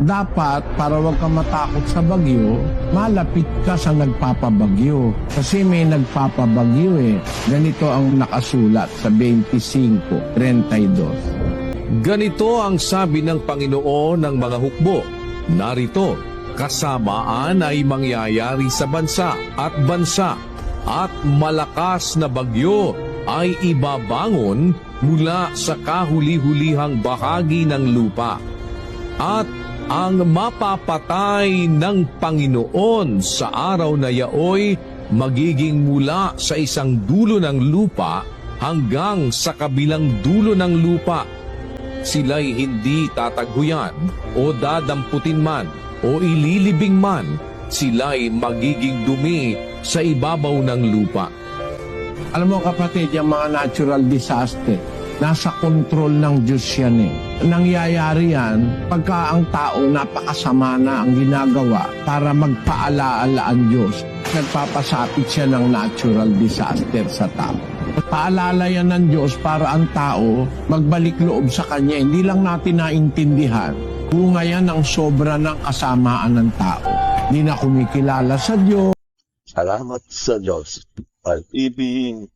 dapat para wag ka matakot sa bagyo, malapit ka sa nagpapabagyo. Kasi may nagpapabagyo eh. Ganito ang nakasulat sa 25.32. Ganito ang sabi ng Panginoon ng mga hukbo. Narito, kasamaan ay mangyayari sa bansa at bansa at malakas na bagyo ay ibabangon mula sa kahuli-hulihang bahagi ng lupa. At ang mapapatay ng Panginoon sa araw na yaoy magiging mula sa isang dulo ng lupa hanggang sa kabilang dulo ng lupa sila'y hindi tataghuyan o dadamputin man o ililibing man, sila'y magiging dumi sa ibabaw ng lupa. Alam mo kapatid, yung mga natural disaster, nasa kontrol ng Diyos yan eh. Nangyayari yan pagka ang tao napakasama na ang ginagawa para magpaalaala ang Diyos. Nagpapasapit siya ng natural disaster sa tao. Paalala yan ng Diyos para ang tao magbalik loob sa Kanya. Hindi lang natin naintindihan. Bunga yan ang sobra ng kasamaan ng tao. Hindi na kumikilala sa Diyos. Salamat sa Diyos. Pag-ibig